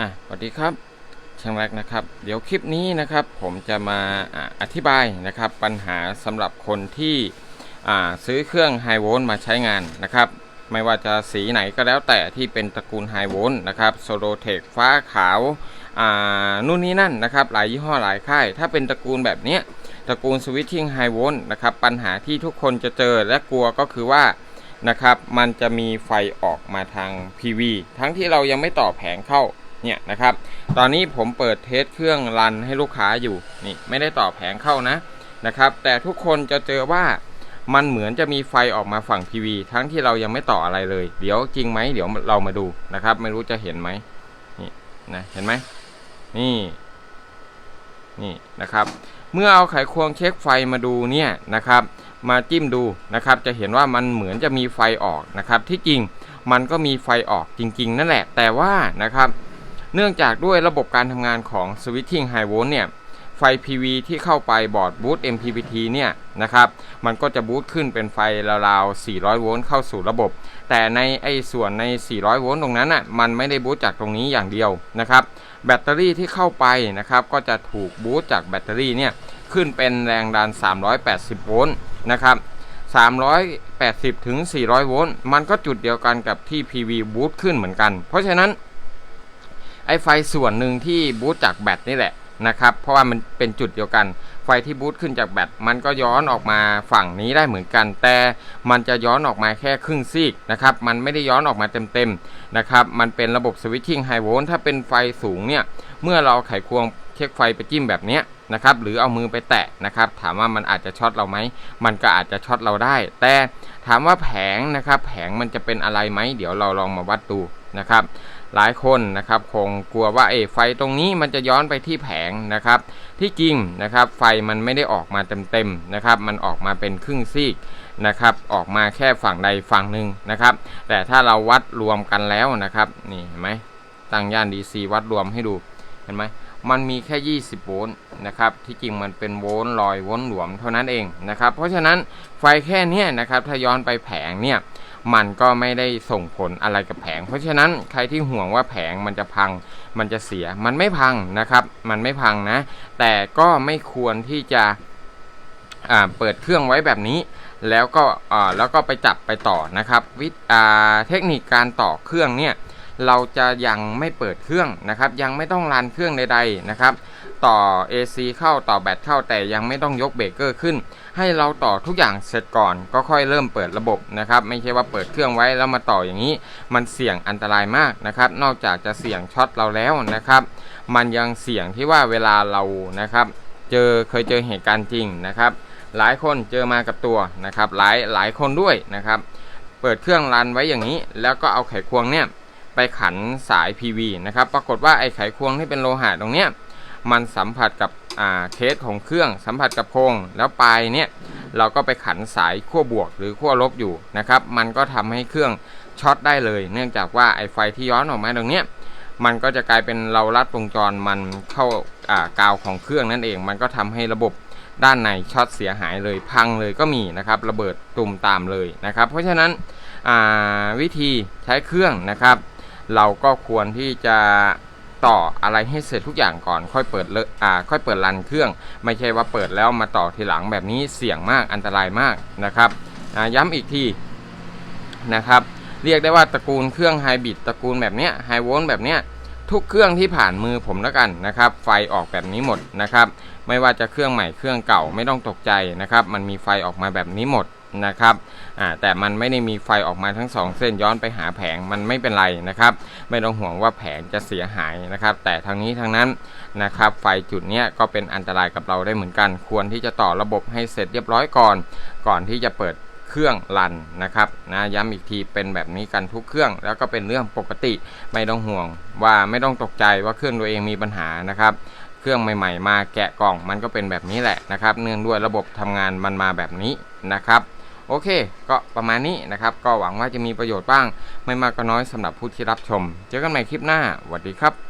อะสวัสดีครับช่างแรกนะครับ เดี๋ยวคลิปนี้นะครับ ผมจะมาอะอธิบายนะครับปัญหาสำหรับคนที่ซื้อเครื่องไฮโวลต์มาใช้งานนะครับ ไม่ว่าจะสีไหนก็แล้วแต่ที่เป็นตระกูลไฮโวลต์นะครับโซโลเทคฟ้าขาวนู่นนี่นั่นนะครับ หลายยี่ห้อหลายค่าย ถ้าเป็นตระกูลแบบนี้ตระกูลสวิตชิ่งไฮโวลต์นะครับ ปัญหาที่ทุกคนจะเจอและกลัวก็คือว่านะครับ มันจะมีไฟออกมาทาง PV ทั้งที่เรายังไม่ต่อแผงเข้า เนี่ยนะครับ ตอนนี้ผมเปิดเทสเครื่องรันให้ลูกค้าอยู่นี่ไม่ได้ต่อแผงเข้านะนะครับ แต่ทุกคนจะเจอว่ามันเหมือนจะมีไฟออกมาฝั่ง PV ทั้งที่เรายังไม่ต่ออะไรเลย เดี๋ยวจริงไหมเดี๋ยวเรามาดูนะครับ ไม่รู้จะเห็นไหมนี่นะเห็นไหมนี่นี่นะครับ เมื่อเอาไขควงเช็คไฟมาดูเนี่ยนะครับ มาจิ้มดูนะครับ จะเห็นว่ามันเหมือนจะมีไฟออกนะครับ ที่จริงมันก็มีไฟออกจริง ๆ นั่นแหละ แต่ว่านะครับ เนื่องจากด้วยระบบการทำงานของ Switching High Volt เนี่ยไฟ PV ที่เข้าไปบอร์ดบูต MPPT เนี่ยนะครับมันก็จะบูตขึ้นเป็นไฟราวๆ 400 โวลต์เข้าสู่ระบบ แต่ในไอ้ส่วนใน 400 โวลต์ตรงนั้นอะมันไม่ได้บูตจากตรงนี้อย่างเดียวนะครับแบตเตอรี่ที่เข้าไปนะครับก็จะถูกบูตจากแบตเตอรี่เนี่ยขึ้นเป็นแรงดัน 380 โวลต์นะครับ380 ถึง 400 โวลต์มันก็จุดเดียวกันกับที่ PV บูตขึ้นเหมือนกัน เพราะฉะนั้น ไอ้ไฟส่วนหนึ่งที่บูตจากแบตนี่แหละนะครับ เพราะว่ามันเป็นจุดเดียวกัน ไฟที่บูตขึ้นจากแบตมันก็ย้อนออกมาฝั่งนี้ได้เหมือนกัน แต่มันจะย้อนออกมาแค่ครึ่งซีกนะครับ มันไม่ได้ย้อนออกมาเต็มๆนะครับ มันเป็นระบบสวิตชิ่งไฮโวลต์ถ้าเป็นไฟสูงเนี่ย เมื่อเราไขควงเช็คไฟไปจิ้มแบบนี้นะครับ หรือเอามือไปแตะนะครับ ถามว่ามันอาจจะช็อตเราไหม มันก็อาจจะช็อตเราได้ แต่ถามว่าแผงนะครับ แผงมันจะเป็นอะไรไหม เดี๋ยวเราลองมาวัดดู นะครับ หลายคนนะครับคงกลัวว่าเอไฟตรงนี้มันจะย้อนไปที่แผงนะครับ ที่จริงนะครับไฟมันไม่ได้ออกมาเต็มๆนะครับ มันออกมาเป็นครึ่งซีกนะครับ ออกมาแค่ฝั่งใดฝั่งหนึ่งนะครับ แต่ถ้าเราวัดรวมกันแล้วนะครับนี่เห็นไหมตั้งย่าน DC วัดรวมให้ดูเห็นไหมมันมีแค่ 20 โวลต์นะครับ ที่จริงมันเป็นโวลต์ลอยโวลต์หลวมเท่านั้นเองนะครับ เพราะฉะนั้นไฟแค่นี้นะครับ ถ้าย้อนไปแผงเนี่ย มันก็ไม่ได้ส่งผลอะไรกับแผง เพราะฉะนั้นใครที่ห่วงว่าแผงมันจะพัง มันจะเสีย มันไม่พังนะครับ มันไม่พังนะ แต่ก็ไม่ควรที่จะเปิดเครื่องไว้แบบนี้ แล้วก็แล้วก็ไปจับไปต่อนะครับ วิเทคนิคการต่อเครื่องเนี่ย เราจะยังไม่เปิดเครื่องนะครับ ยังไม่ต้องรันเครื่องใดๆนะครับ ต่อ AC เข้าต่อแบตเข้าแต่ยังไม่ต้องยกเบรกเกอร์ขึ้น ให้เราต่อทุกอย่างเสร็จก่อน ก็ค่อยเริ่มเปิดระบบนะครับ ไม่ใช่ว่าเปิดเครื่องไว้แล้วมาต่ออย่างนี้ มันเสี่ยงอันตรายมากนะครับ นอกจากจะเสี่ยงช็อตเราแล้วนะครับ มันยังเสี่ยงที่ว่าเวลาเรานะครับ เจอเคยเจอเหตุการณ์จริงนะครับ หลายคนเจอมากับตัวนะครับ หลายหลายคนด้วยนะครับ เปิดเครื่องรันไว้อย่างนี้ แล้วก็เอาไขควงเนี่ย ไปขันสาย PV นะครับ ปรากฏว่าไอ้ไขควงที่เป็นโลหะตรงเนี้ยมันสัมผัสกับเคสของเครื่องสัมผัสกับโครงแล้วปลายเนี่ยเราก็ไปขันสายขั้วบวกหรือขั้วลบอยู่นะครับ มันก็ทำให้เครื่องช็อตได้เลย เนื่องจากว่าไอ้ไฟที่ย้อนออกมาตรงเนี้ยมันก็จะกลายเป็นเราลัดวงจรมันเข้าากาวของเครื่องนั่นเอง มันก็ทำให้ระบบด้านในช็อตเสียหายเลยพังเลยก็มีนะครับระเบิดตุ่มตามเลยนะครับ เพราะฉะนั้นวิธีใช้เครื่องนะครับ เราก็ควรที่จะต่ออะไรให้เสร็จทุกอย่างก่อนค่อยเปิดเลอ่าค่อยเปิดรันเครื่อง ไม่ใช่ว่าเปิดแล้วมาต่อทีหลังแบบนี้เสี่ยงมากอันตรายมากนะครับย้ำอีกทีนะครับ เรียกได้ว่าตระกูลเครื่องไฮบริดตระกูลแบบเนี้ยไฮโวลต์แบบเนี้ยทุกเครื่องที่ผ่านมือผมแล้วกันนะครับ ไฟออกแบบนี้หมดนะครับ ไม่ว่าจะเครื่องใหม่เครื่องเก่าไม่ต้องตกใจนะครับ มันมีไฟออกมาแบบนี้หมด นะครับอ่าแต่มันไม่ได้มีไฟออกมาทั้งสองเส้นย้อนไปหาแผงมันไม่เป็นไรนะครับ ไม่ต้องห่วงว่าแผงจะเสียหายนะครับ แต่ทางนี้ทางนั้นนะครับไฟจุดเนี้ยก็เป็นอันตรายกับเราได้เหมือนกัน ควรที่จะต่อระบบให้เสร็จเรียบร้อยก่อน ก่อนที่จะเปิดเครื่องรันนะครับนะย้ำอีกทีเป็นแบบนี้กันทุกเครื่อง แล้วก็เป็นเรื่องปกติไม่ต้องห่วง ว่าไม่ต้องตกใจว่าเครื่องตัวเองมีปัญหานะครับเครื่องใหม่ๆ มาแกะกล่องมันก็เป็นแบบนี้แหละนะครับ เนื่องด้วยระบบทำงานมันมาแบบนี้นะครับ โอเค ก็ประมาณนี้นะครับ ก็หวังว่าจะมีประโยชน์บ้าง ไม่มากก็น้อยสำหรับผู้ที่รับชม เจอกันใหม่คลิปหน้าสวัสดีครับ